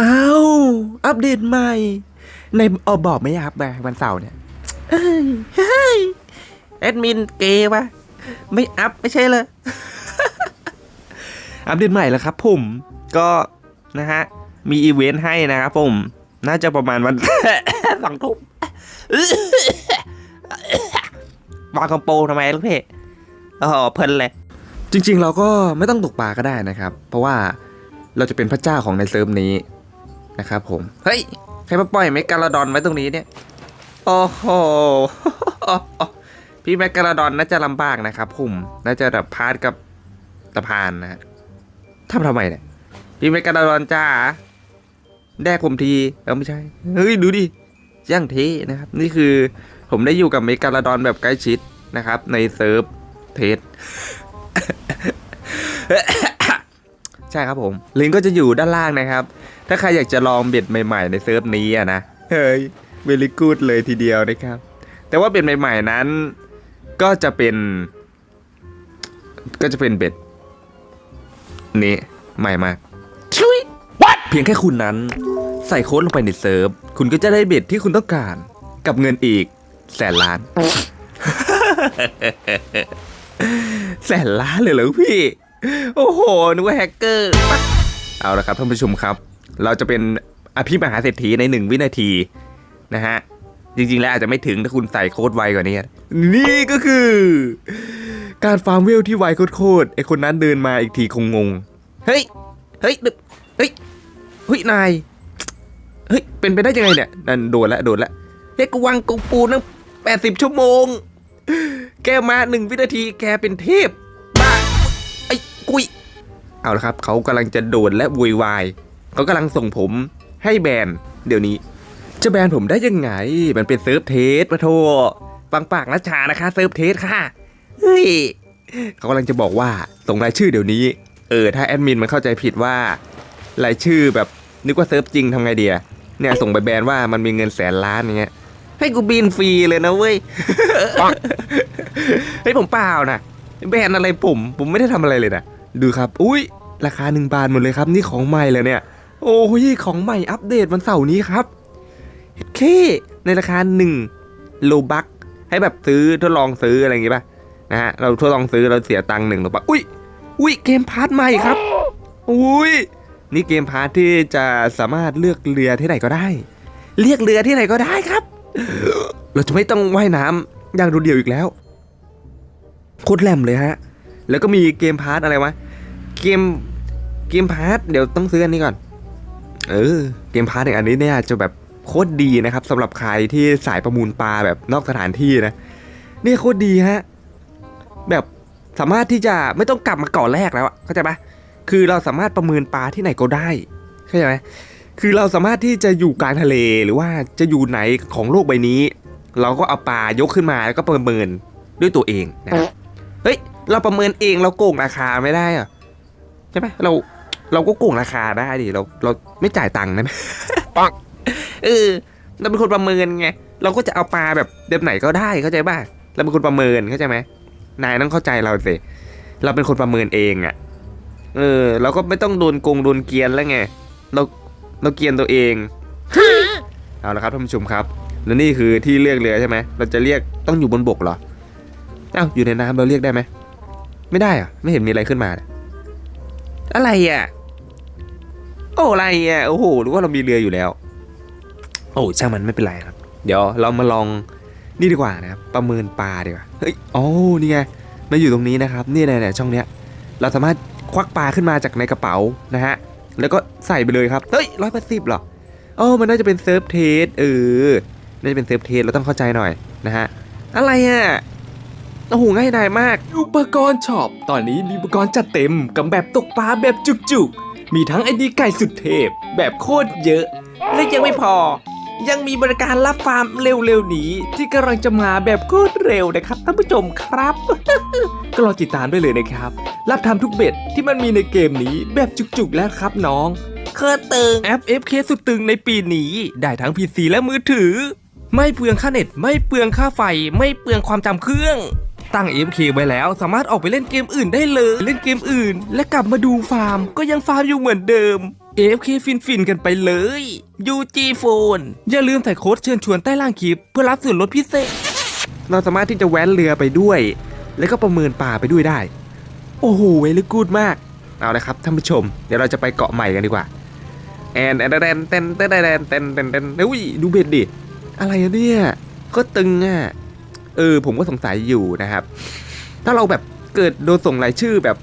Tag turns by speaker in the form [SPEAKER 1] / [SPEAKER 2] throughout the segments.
[SPEAKER 1] อ้าว อัปเดตใหม่ ในเอาบอกไม่อัพมาวันเสาร์เนี่ยเฮ้ยเฮ้ยแอดมินเกวะไม่อัพไม่ใช่เลย อัปเดตใหม่แล้วครับผมก็นะฮะ มีอีเวนต์ให้นะครับผม น่าจะประมาณวันสองทุ่มวางคอมโปทำไมลูกเพจอ๋อเพลินเลย จริง ๆ เราก็ไม่ต้องตกปลาก็ได้นะครับ เพราะว่าเราจะเป็นพระเจ้าของในเซิร์ฟนี้ นะครับผม เฮ้ย ใครมาปล่อยเมกาลาดอนไว้ตรงนี้เนี่ย โอ้โห พี่แมกกาลาดอนน่าจะลำบากนะครับผมน่าจะแบบพาดกับสะพานนะฮะทำทำไมเนี่ย พี่แมกกาลาดอนจ้า แดกผมทีเออไม่ใช่ เฮ้ย ดูดิย่างเทนะครับ นี่คือผมได้อยู่กับเมกาลาดอนแบบใกล้ชิดนะครับ ในเซิร์ฟเทสใช่ครับผม ลิงก์ก็จะอยู่ด้านล่างนะครับ ถ้าใครอยากจะลองเบ็ดใหม่ๆในเซิร์ฟนี้อะนะเฮ้ยเวลิกูดเลยทีเดียวนะครับ แต่ว่าเบ็ดใหม่ ๆนั้น ก็จะเป็น ก็จะเป็นเบ็ดนี้ใหม่มากชุย What? เพียงแค่คุณนั้น ใส่โค้ดลงไปในเซิร์ฟ คุณก็จะได้เบ็ดที่คุณต้องการ กับเงินอีก แสนล้าน แสนล้านเลยเหรอพี่ โอ้โหนึกว่าแฮกเกอร์ เอาละครับท่านผู้ชมครับ เราจะเป็นอภิมหาเศรษฐีในหนึ่งวินาทีนะฮะ จริงๆ แล้วอาจจะไม่ถึงถ้าคุณใส่โค้ดไวกว่านี้ นี่ก็คือ การฟาร์มเวลที่ไวโคตรๆไอคนนั้นเดินมาอีกทีคงงง เฮ้ย เฮ้ยเฮ้ยเฮ้ยนาย เฮ้ย เป็นไปได้ยังไงเนี่ย นั่นโดนละโดนละเฮ้ยกูวางกงปูนั่งแปดสิบชั่วโมง แกมาหนึ่งวินาทีแกเป็นเทพบ้าไอ้กุยเอาละครับ เขากำลังจะโดนและวุ่นวาย เขากำลังส่งผมให้แบนเดี๋ยวนี้ จะแบนผมได้ยังไง มันเป็นเซิร์ฟเทสปะโทฟังปากนะชานะคะเซิร์ฟเทสค่ะเฮ้ยเขากำลังจะบอกว่าส่งรายชื่อเดี๋ยวนี้ เออ ถ้าแอดมินมันเข้าใจผิดว่ารายชื่อแบบนึกว่าเซิร์ฟจริงทำไงเดียเนี่ยส่งไปแบนว่ามันมีเงินแสนล้านอย่างเงี้ยให้กูบินฟรีเลยนะเว้ยเฮ้ผมเปล่านะแบนอะไรผม ผมไม่ได้ทำอะไรเลยนะดูครับ อุ้ยราคาหนึ่งบาทหมดเลยครับ นี่ของใหม่เลยเนี่ย โอ้ยของใหม่อัปเดตวันเสาร์นี้ครับเค ในราคาหนึ่งโลบักให้แบบซื้อทดลองซื้ออะไรอย่างงี้ป่ะนะฮะเราทดลองซื้อเราเสียตังค์หนึ่งโลบักอุ้ยอุ้ยเกมพาร์ทใหม่ครับอุ้ยนี่เกมพาร์ทที่จะสามารถเลือกเรือที่ไหนก็ได้ เรียกเรือที่ไหนก็ได้ครับ เราจะไม่ต้องว่ายน้ำอย่างโดดเดี่ยวอีกแล้วโคตรแหลมเลยฮะแล้วก็มีเกมพาร์ทอะไรวะเกมเกมพาร์ทเดี๋ยวต้องซื้ออันนี้ก่อน เออเกมพาร์ทอย่างอันนี้เนี่ยจะแบบโคตรดีนะครับสำหรับใครที่สายประมูลปลาแบบนอกสถานที่นะเนี่ยโคตรดีฮะแบบสามารถที่จะไม่ต้องกลับมาเก่อนแรกแล้วเข้าใจปะคือเราสามารถประเมินปลาที่ไหนก็ได้เข้าใจไหมคือเราสามารถที่จะอยู่กลางทะเลหรือว่าจะอยู่ไหนของโลกใบนี้ เราก็เอาปลายกขึ้นมาแล้วก็ประเมินด้วยตัวเองนะครับเฮ้ยเราประเมินเองเราโกงราคาไม่ได้อะใช่ไหมเรา เราก็โกงราคาได้ดิเราเราไม่จ่ายตังค์ได้ไหมปังเออเราเป็นคนประเมินไงเราก็จะเอาปลาแบบแบบไหนก็ได้เข้าใจป่ะเราเป็นคนประเมินเข้าใจไหมนายต้องเข้าใจเราสิเราเป็นคนประเมินเองอะ่ะ เออ เราก็ไม่ต้องโดนโกงโดนเกรียนแล้วไงเราเราเกรียนตัวเองเอาละครับท่านผู้ชมครับ แล้วนี่คือที่เรียกเรือใช่ไหมเราจะเรียกต้องอยู่บนบกเหรอเอ้าอยู่ในน้ำเราเรียกได้ไหมไม่ได้อะไม่เห็นมีอะไรขึ้นมาเลยอะไรอะ โอ้อะไรอะโอ้โหหรือว่าเรามีเรืออยู่แล้ว โอ้ช่างมันไม่เป็นไรครับ เดี๋ยวเรามาลองนี่ดีกว่านะครับประเมินปลาดีกว่าเฮ้ยโอ้นี่ไงมาอยู่ตรงนี้นะครับนี่ในๆช่องเนี้ยเราสามารถควักปลาขึ้นมาจากในกระเป๋านะฮะแล้วก็ใส่ไปเลยครับเฮ้ยร้อยแปดสิบหรอโอ้มันน่าจะเป็นเซิร์ฟเทสเออน่าจะเป็นเซิร์ฟเทสเราต้องเข้าใจหน่อยนะฮะอะไรอะโอ้โหง่ายดายมาก
[SPEAKER 2] อุปกรณ์ช็อป ตอนนี้มีอุปกรณ์จัดเต็มกับแบบตกปลาแบบจุกๆ มีทั้งไอดีไก่สุดเทพ แบบโคตรเยอะ และยังไม่พอ ยังมีบริการรับฟาร์มเร็วๆนี้ ที่กำลังจะมาแบบโคตรเร็วนะครับท่านผู้ชมครับ ก็รอติดตามได้เลยนะครับ รับทำทุกเบ็ดที่มันมีในเกมนี้แบบจุกๆแล้วครับน้อง
[SPEAKER 1] เคอตึง
[SPEAKER 2] แอป FK สุดตึงในปีนี้ ได้ทั้ง PC และมือถือ ไม่เปลืองค่าเน็ต ไม่เปลืองค่าไฟ ไม่เปลืองความจำเครื่อง ตั้ง FK ไว้แล้ว สามารถออกไปเล่นเกมอื่นได้เลย เล่นเกมอื่น และกลับมาดูฟาร์ม ก็ยังฟาร์มอยู่เหมือนเดิม
[SPEAKER 1] AFK ฟินฟินๆกันไปเลย UG Phone อย่าลืมใส่โค้ดเชิญชวนใต้ล่างคลิป เพื่อรับส่วนลดพิเศษ เราสามารถที่จะแว้นเรือไปด้วย แล้วก็ประเมินป่าไปด้วยได้ โอ้โหเวลกูดมาก เอาเลยครับท่านผู้ชม เดี๋ยวเราจะไปเกาะใหม่กันดีกว่า แอนแอนแอนเต้นเต้นแอนเต้นเต้นเต้นอุ้ยดูเบ็ดดิ อะไรอะเนี่ยก็ตึงอะ เออผมก็สงสัยอยู่นะครับ ถ้าเราแบบเกิดโดนส่งรายชื่อแบบ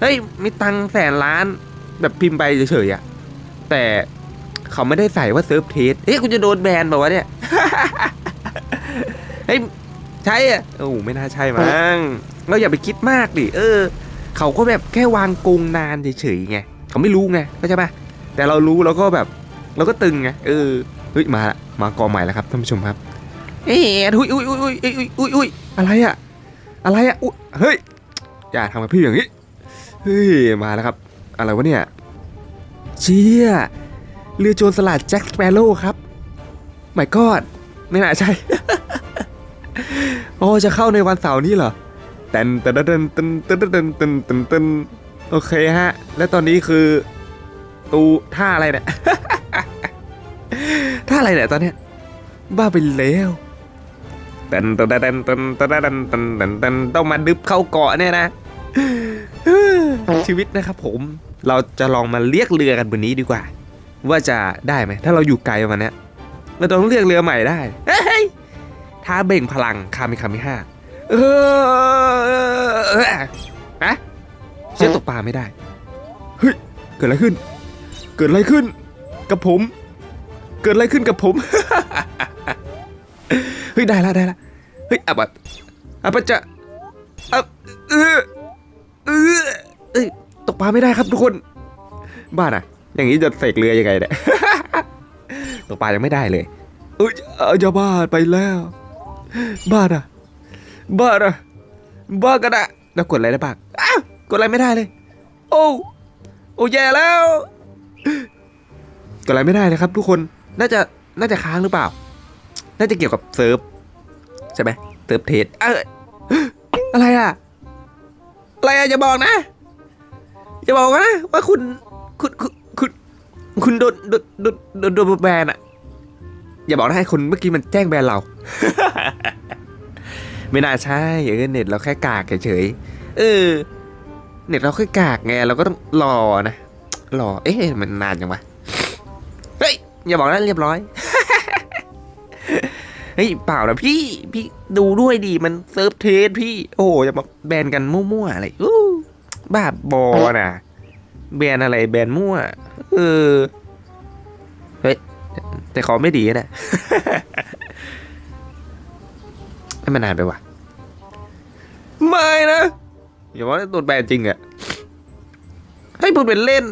[SPEAKER 1] เฮ้ยมีตังแสนล้าน แบบพิมพ์ไปเฉยๆอะแต่เขาไม่ได้ใส่ว่าเซิร์ฟเทสเอ๊ะคุณจะโดนแบนบอกว่าวะเนี่ยเฮ้ยใช่อะโอ้ไม่น่าใช่มั้งเราอย่าไปคิดมากดิเออ เขาก็แบบแค่วางกงนานเฉยๆไงเขาไม่รู้ไงเข้าใจปะแต่เรารู้แล้วก็แบบ เราก็ตึงไงเออเฮ้ยมาละมากอใหม่แล้วครับท่านผู้ชมครับ เอ๊ะอุ้ยอุ้ยอุ้ยอุ้ยอุ้ยอุ้ยอุ้ยอะไรอะอะไรอะอุ้ยเฮ้ยอย่าทำกับพี่อย่างนี้เฮ้ยมาแล้วครับ อะไรวะเนี่ยเชี่ยเรือโจรสลัดแจ็คสเปโร่ครับไม่กอดไม่น่าใช่อ๋อจะเข้าในวันเสาร์นี้เหรอตนเต้นเต้นเต้นเต้นเต้นเต้นเต้นเต้นโอเคฮะ และตอนนี้คือ ตูท่าอะไรเนี่ยท่าอะไรเนี่ยตอนเนี้ยบ้าไปแล้ว ต้นต้นเต้นต้นต้นต้นต้นต้นต้นต้องมาดึบเข้าเกาะเนี่ยนะชีวิตนะครับผมเราจะลองมาเรียกเรือกันบนนี้ดีกว่า ว่าจะได้ไหมถ้าเราอยู่ไกลประมาณเนี้ยเราต้องเรียกเรือใหม่ได้เฮ้ยท้าเบ่งพลังคามิคามิห้าเอออะเชื่อตกปลาไม่ได้เฮ้ยเกิดอะไรขึ้น เกิดอะไรขึ้น กับผม เกิดอะไรขึ้นกับผม เฮ้ยได้ละได้ละเฮ้ยอับอะอับจะอับเออเออเอ้ยตกปลาไม่ได้ครับทุกคน บ้านอะอย่างนี้จะเสกเรือยังไงเนี่ยตกปลายังไม่ได้เลยเอ้ยเอาจะบ้าไปแล้ว บ้านอะบ้านอะบ้ากันอะแล้วกดอะไรได้บ้างอ้าวกดอะไรไม่ได้เลย โอ้โอ้แย่แล้วกดอะไรไม่ได้เลยครับ ทุกคนน่าจะน่าจะค้างหรือเปล่า น่าจะเกี่ยวกับเซิร์ฟใช่ไหมเซิร์ฟเทสเอออะไรอะ อะไรอะอย่าบอกนะอย่าบอกนะว่าคุณคุณคุณคุณคุณโดนโดนโดนโดนโดนแบนอะ อย่าบอกนะให้คนเมื่อกี้มันแจ้งแบนเรา ไม่น่าใช่เออเน็ตเราแค่กากเฉยเออ เน็ตเราแค่กากไงเราก็ต้องรอนะรอเอ๊ะมันนานจังวะเฮ้ยอย่าบอกนะเรียบร้อย เฮ้ยเปล่านะพี่พี่ดูด้วยดีมันเซิร์ฟเทสพี่ โอ้โหจะมาแบนกันมั่วๆอะไรอู้บ้าบอน่ะ แบนอะไรแบนมั่ว เออ เฮ้ย แต่ขอไม่ดีนะให้มันนานไปว่ะ ไม่นะอย่าว่าโดนแบนจริงอะให้พูดเป็นเล่น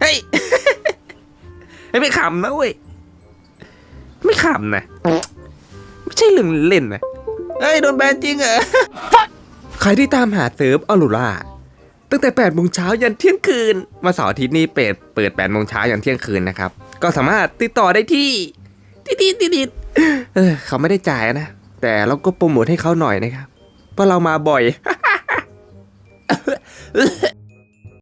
[SPEAKER 1] เฮ้ยเฮ้ยไม่ขำนะเว้ย ไม่ขำนะ ไม่ใช่เรื่องเล่นนะเอ้ยโดนแบนจริงเหรอ ใครที่ตามหาเซิร์ฟออรูราตั้งแต่8โมงเช้ายันเที่ยงคืนมาเสาร์อาทิตย์นี้เปิดเปิด8โมงเช้ายันเที่ยงคืนนะครับ ก็สามารถติดต่อได้ที่ติดติดติดติดเออเขาไม่ได้จ่ายนะ แต่เราก็โปรโมทให้เขาหน่อยนะครับเพราะเรามาบ่อย